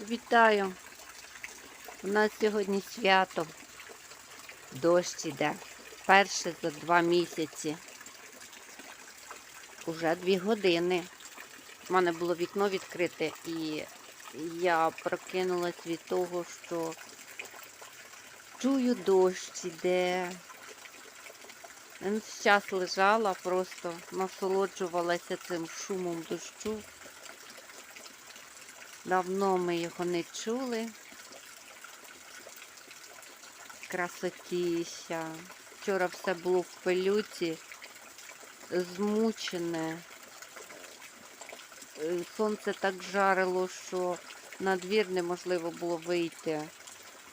Вітаю! У нас сьогодні свято. Дощ іде. Перше за два місяці. Уже дві години. У мене було вікно відкрите і я прокинулась від того, що чую дощ іде. Час лежала, просто насолоджувалася цим шумом дощу. Давно ми його не чули. Красотіща. Вчора все було в пилюці, змучене. Е, Сонце так жарило, що на двір неможливо було вийти.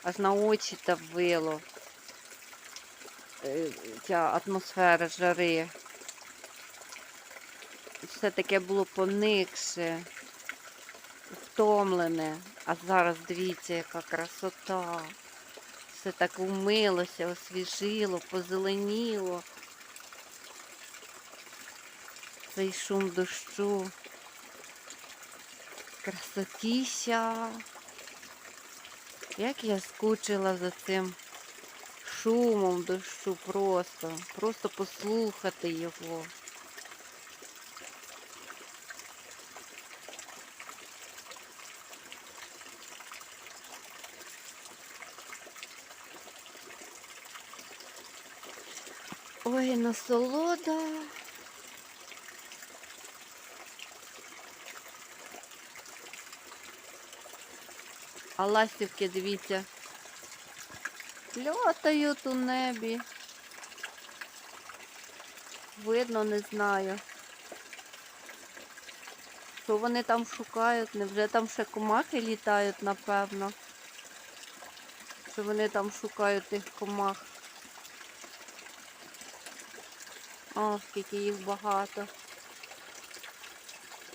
Аж на очі давило. Е, Ця атмосфера жари. Все таке було поникше втомлене. А зараз дивіться, яка красота. Все так умилося, освіжило, позеленіло. Цей шум дощу. Красотіща. Як я скучила за цим шумом дощу просто. Просто послухати його. Ой, насолода. А ластівки, дивіться, льотають у небі. Видно, не знаю. Що вони там шукають? Невже там ще комахи літають, напевно? Що вони там шукають тих комах? О, скільки їх багато.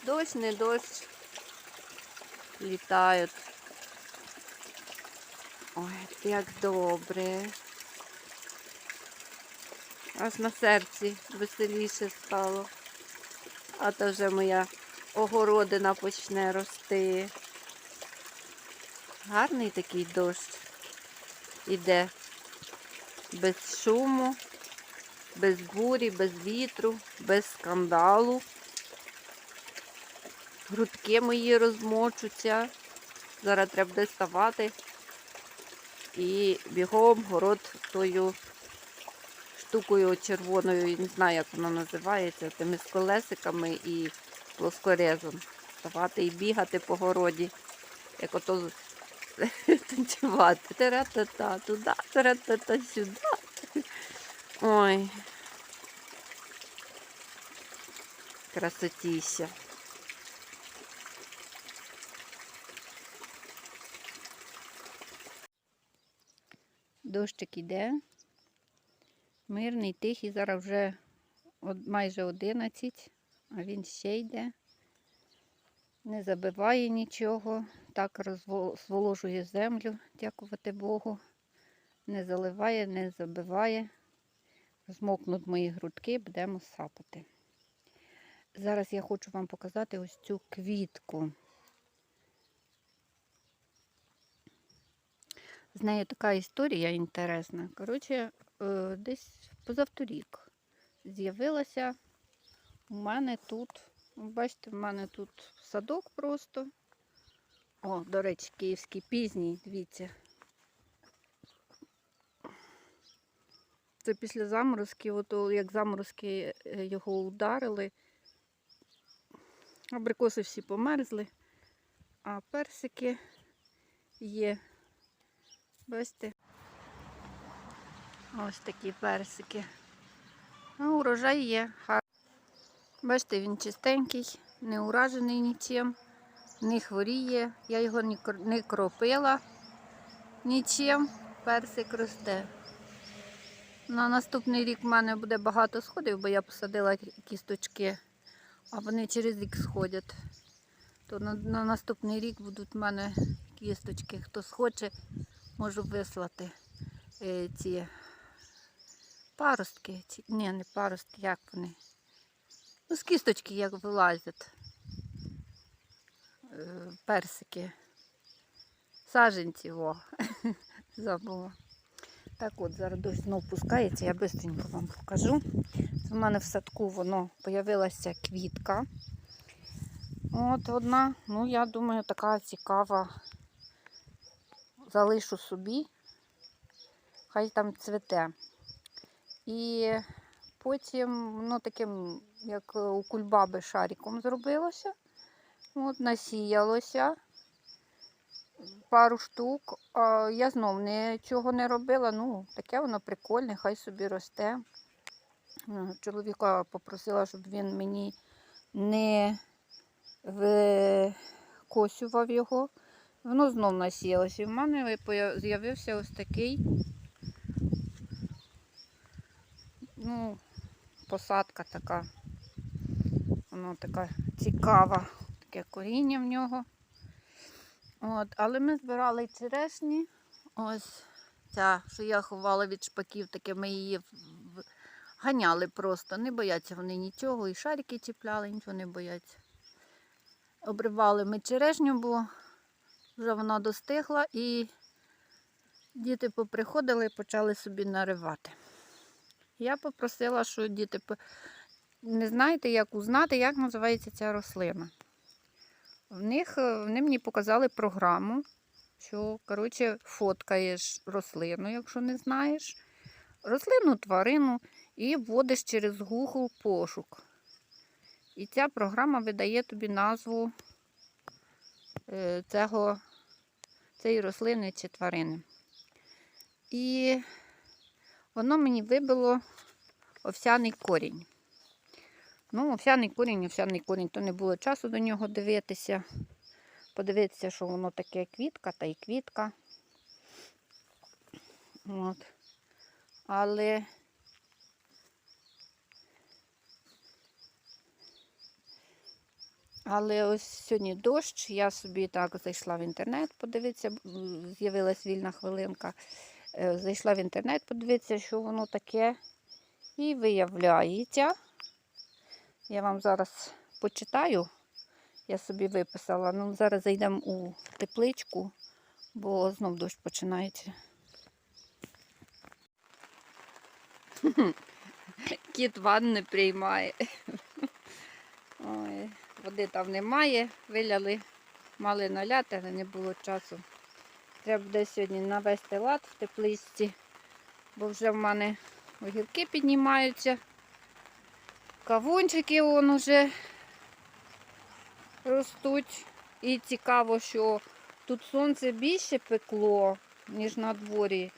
Дощ, не дощ. Літають. Ой, як добре. Аж на серці веселіше стало. А то вже моя огородина почне рости. Гарний такий дощ. Іде без шуму без бурі, без вітру, без скандалу. Грудки мої розмочуться. Зараз треба буде ставати і бігом город тою штукою червоною, не знаю, як вона називається, тими з колесиками і плоскорезом. Ставати і бігати по городі, як ото танцювати. Тера-та-та, туди, тера-та-та, сюди. Ой. Красотіся. Дощик іде. Мирний, тихий, зараз вже майже 11, а він ще йде. Не забиває нічого, так розво- зволожує землю, дякувати Богу. Не заливає, не забиває. Змокнуть мої грудки, будемо сапати. Зараз я хочу вам показати ось цю квітку. З нею така історія інтересна. Коротше, е, десь позавторік з'явилася у мене тут. Бачите, в мене тут садок просто. О, до речі, київський пізній, дивіться. Це після заморозків, ото як заморозки е, його ударили. Абрикоси всі померзли, а персики є. Бачите? Ось такі персики. А урожай є. Бачите, він чистенький, не уражений нічим, не хворіє. Я його не кропила нічим. Персик росте. На наступний рік в мене буде багато сходів, бо я посадила кісточки, а вони через рік сходять. То на, на наступний рік будуть в мене кісточки. Хто схоче, можу вислати е, ці паростки. Ці, ні, не паростки, як вони. Ну, з кісточки як вилазять. Е, персики. Саженців, о, забула. Так от, зараз дощ знов пускається, я швидко вам покажу. В мене в садку воно появилася квітка. От одна, ну я думаю, така цікава. Залишу собі, хай там цвете. І потім, ну, таким, як у кульбаби шариком зробилося. От, насіялося пару штук. Я знов нічого не робила. Ну, таке воно прикольне, хай собі росте. Чоловіка попросила, щоб він мені не викосював його. Воно знов насіялося. І в мене з'явився ось такий, ну, посадка така. Воно така цікава, таке коріння в нього. От, але ми збирали черешні. Ось ця, що я ховала від шпаків, таке ми її ганяли просто. Не бояться вони нічого. І шарики чіпляли, нічого не бояться. Обривали ми черешню, бо вже вона достигла і діти поприходили і почали собі наривати. Я попросила, що діти не знаєте, як узнати, як називається ця рослина. В них е, вони мені показали програму, що коротше, фоткаєш рослину, якщо не знаєш, рослину, тварину і вводиш через Google пошук. І ця програма видає тобі назву е, цього, цієї рослини чи тварини. І воно мені вибило овсяний корінь. Ну, овсяний корінь, овсяний корінь, то не було часу до нього дивитися. Подивитися, що воно таке квітка та й квітка. От. Але Але ось сьогодні дощ, я собі так зайшла в інтернет, подивитися, з'явилась вільна хвилинка. Е, Зайшла в інтернет, подивитися, що воно таке. І виявляється, я вам зараз почитаю. Я собі виписала. Ну, зараз зайдемо у тепличку, бо знов дощ починається. Кіт ванни приймає. Ой, води там немає, виляли, мали наляти, але не було часу. Треба буде сьогодні навести лад в тепличці, бо вже в мене огірки піднімаються. Кавунчики вон уже ростуть. І цікаво, що тут сонце більше пекло, ніж на дворі.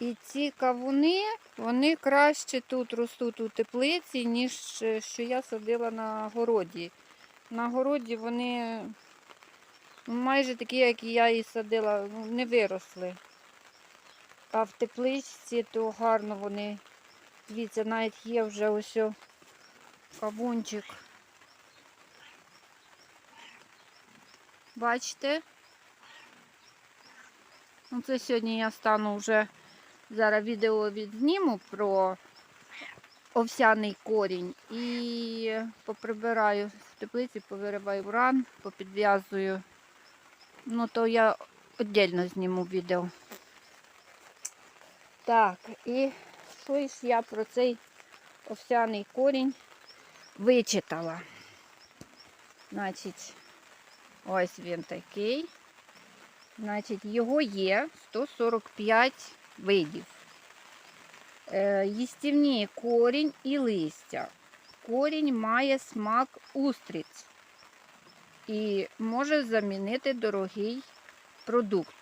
І ці кавуни, вони краще тут ростуть у теплиці, ніж е, що я садила на городі. На городі вони майже такі, як я і садила, не виросли. А в тепличці то гарно вони. Дивіться, навіть є вже ось кавунчик. Бачите? Ну, це сьогодні я стану вже зараз відео відзніму про овсяний корінь і поприбираю в теплиці, повириваю ран, попідв'язую. Ну, то я віддільно зніму відео. Так, і що ж я про цей овсяний корінь вичитала. Значить, ось він такий. Значить, його є 145 видів. Е, їстівні корінь і листя. Корінь має смак устриць і може замінити дорогий продукт.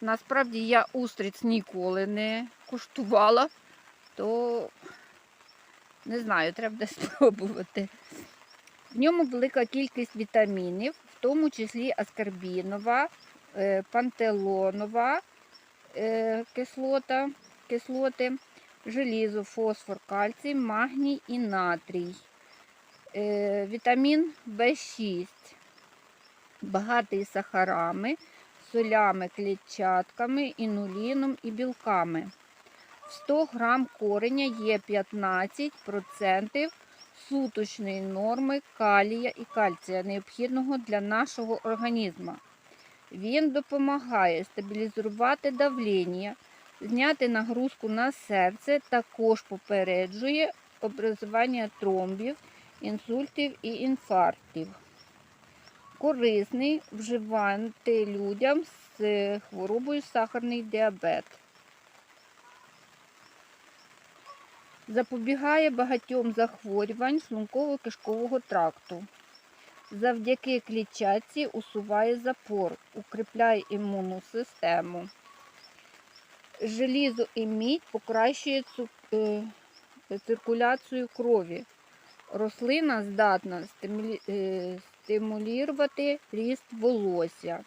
Насправді я устриць ніколи не куштувала, то не знаю, треба буде спробувати. В ньому велика кількість вітамінів, в тому числі аскарбінова, е, пантелонова е, кислота, кислоти, желізо, фосфор, кальцій, магній і натрій. Е, Вітамін В6, багатий сахарами, солями, клітчатками, інуліном і білками. В 100 грам кореня є 15% суточної норми калія і кальція, необхідного для нашого організму. Він допомагає стабілізувати давлення, зняти нагрузку на серце, також попереджує образування тромбів, інсультів і інфарктів. Корисний вживати людям з хворобою сахарний діабет. Запобігає багатьом захворювань шлунково-кишкового тракту. Завдяки клітчатці усуває запор, укріпляє імунну систему. Желізо і мідь покращує е, циркуляцію крові. Рослина здатна е, стимулювати ріст волосся.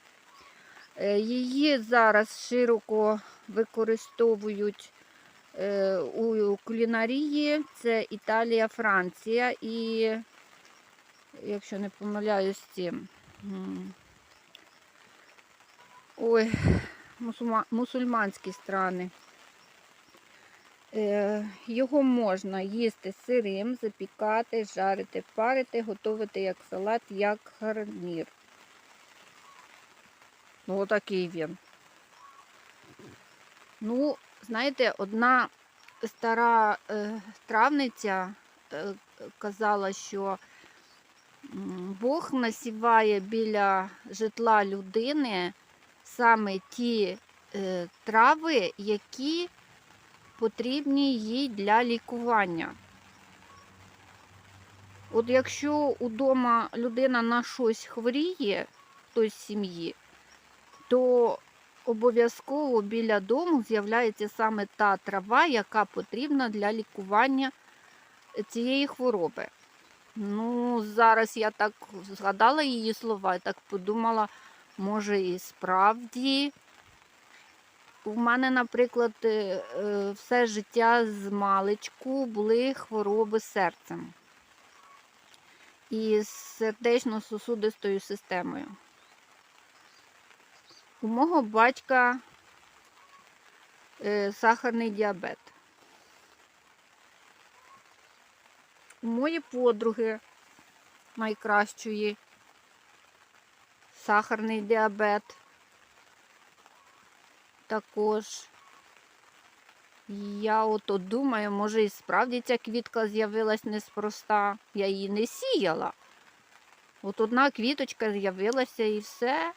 Е, Її зараз широко використовують у кулінарії. Це Італія, Франція і, якщо не помиляюсь, ці, ой, мусульма- мусульманські страни. Е, Його можна їсти сирим, запікати, жарити, парити, готувати як салат, як гарнір. Ну, отакий він. Ну, знаєте, одна стара е, травниця е, казала, що Бог насіває біля житла людини саме ті е, трави, які потрібні їй для лікування. От якщо удома людина на щось хворіє, хтось з сім'ї, то обов'язково біля дому з'являється саме та трава, яка потрібна для лікування цієї хвороби. Ну, зараз я так згадала її слова і так подумала, може і справді. У мене, наприклад, е, все життя з маличку були хвороби серцем і з сердечно-сосудистою системою. У мого батька е, сахарний діабет. У моєї подруги найкращої сахарний діабет. Також я ото думаю, може і справді ця квітка з'явилась неспроста. Я її не сіяла. От одна квіточка з'явилася і все.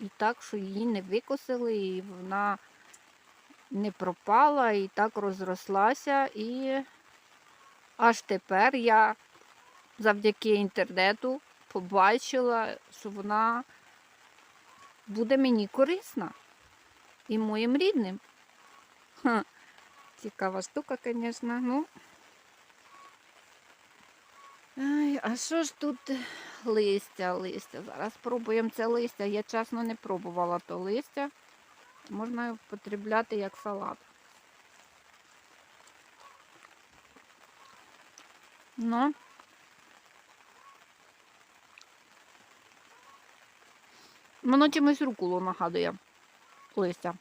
І так, що її не викосили, і вона не пропала, і так розрослася. І аж тепер я завдяки інтернету побачила, що вона буде мені корисна і моїм рідним. Ха, цікава штука, звісно. Ну. Ай, а що ж тут листя, листя? Зараз спробуємо це листя. Я чесно не пробувала то листя. Можна потрібляти як салат. Ну. Воно чимось руколу нагадує листя.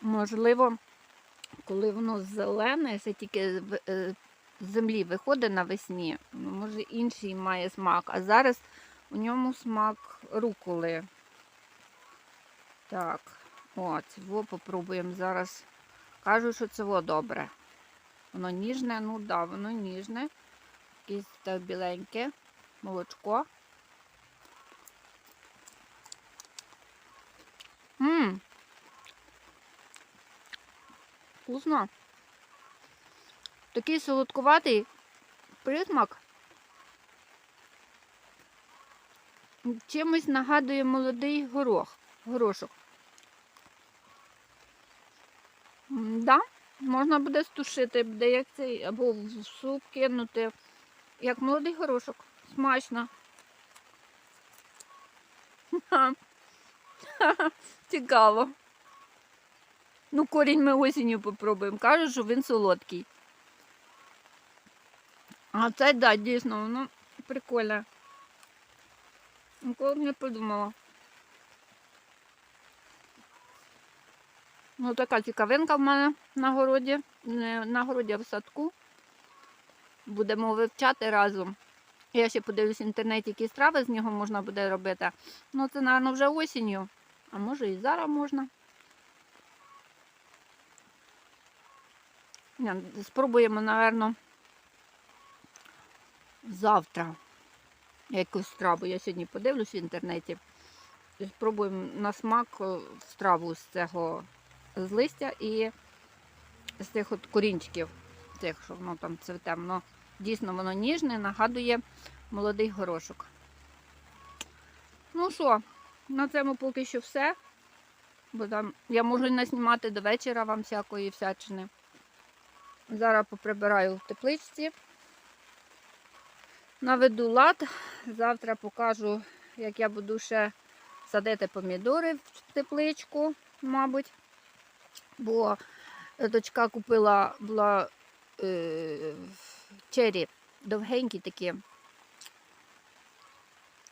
Можливо, коли воно зелене, це тільки з землі виходить навесні, ну, може інший має смак, а зараз у ньому смак руколи. Так, от, во попробуємо зараз. Кажуть, що це во добре. Воно ніжне, ну да, воно ніжне. Якесь так біленьке, молочко. Ммм. Вкусно. Такий солодкуватий присмак. Чимось нагадує молодий горох, горошок. Да, можна буде стушити, буде як цей, або в суп кинути, як молодий горошок. Смачно. Цікаво. Ну, корінь ми осінню попробуємо. Кажуть, що він солодкий. А це, да, дійсно, воно прикольне. Ніколи б не подумала. Ну, така цікавинка в мене на городі. Не на городі, а в садку. Будемо вивчати разом. Я ще подивлюсь в інтернеті, які страви з нього можна буде робити. Ну, це, мабуть, вже осінню. А може і зараз можна. Спробуємо, напевно, завтра якусь страву. Я сьогодні подивлюсь в інтернеті. Спробуємо на смак е, страву з цього з листя і з цих от корінчиків, цих, що воно там цвіте. Воно дійсно воно ніжне, нагадує молодий горошок. Ну що, на цьому поки що все. Бо там я можу наснімати до вечора вам всякої всячини. Зараз поприбираю в тепличці. Наведу лад. Завтра покажу, як я буду ще садити помідори в тепличку, мабуть. Бо дочка купила була е, чері довгенькі такі.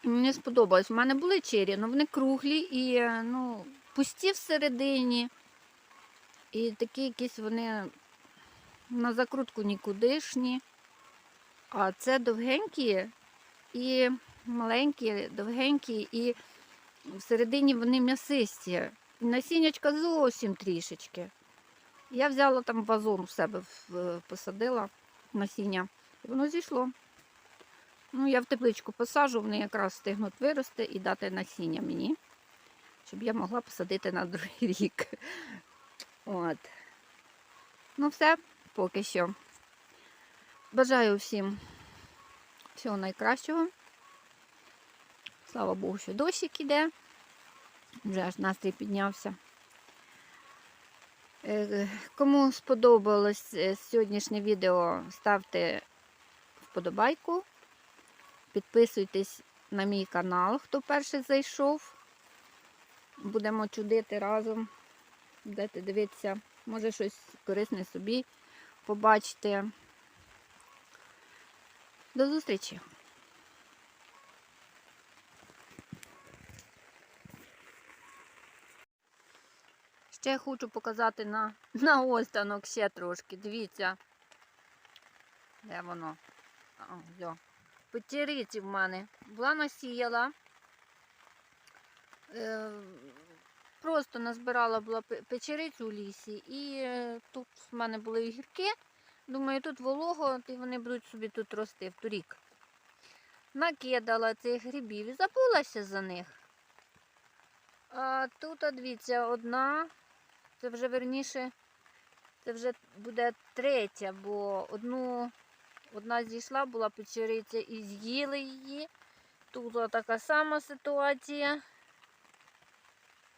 Мені сподобалось. У мене були чері, але вони круглі і е, ну, пусті всередині. І такі якісь вони на закрутку нікудишні. А це довгенькі і маленькі, довгенькі, і всередині вони м'ясисті. Насіннячка зовсім трішечки. Я взяла там вазон у себе в- посадила насіння, і воно зійшло. Ну, я в тепличку посаджу, вони якраз встигнуть вирости і дати насіння мені, щоб я могла посадити на другий рік. От. Ну, все, поки що. Бажаю всім всього найкращого. Слава Богу, що дощик іде. Вже аж настрій піднявся. Е, Кому сподобалось е, сьогоднішнє відео, ставте вподобайку. Підписуйтесь на мій канал, хто перший зайшов. Будемо чудити разом. Будете дивитися, може щось корисне собі побачите. До зустрічі! Ще хочу показати на, на останок ще трошки. Дивіться. Де воно? А. Печериці в мене. Була насіяла. Е, просто назбирала була печерицю у лісі. І е, тут в мене були огірки. Думаю, тут волого, і вони будуть собі тут рости в торік. Накидала цих грибів і забулася за них. А тут, дивіться, одна, це вже верніше, це вже буде третя, бо одну, одна зійшла, була печериця і з'їли її. Тут така сама ситуація.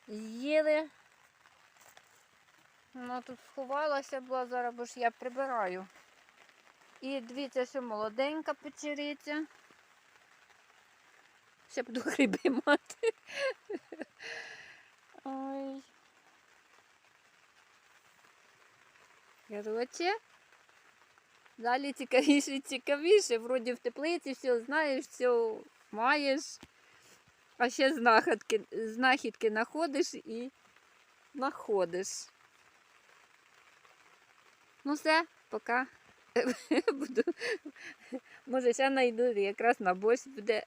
З'їли. Вона тут сховалася була, зараз бо ж я прибираю. І дивіться, що молоденька печериця. Ще буду гриби мати. Ой. Короче, далі цікавіше і цікавіше. Вроді в теплиці все знаєш, все маєш. А ще знахідки знаходиш і знаходиш. Ну все, пока. Буду. Може, ще знайду якраз на борщ буде.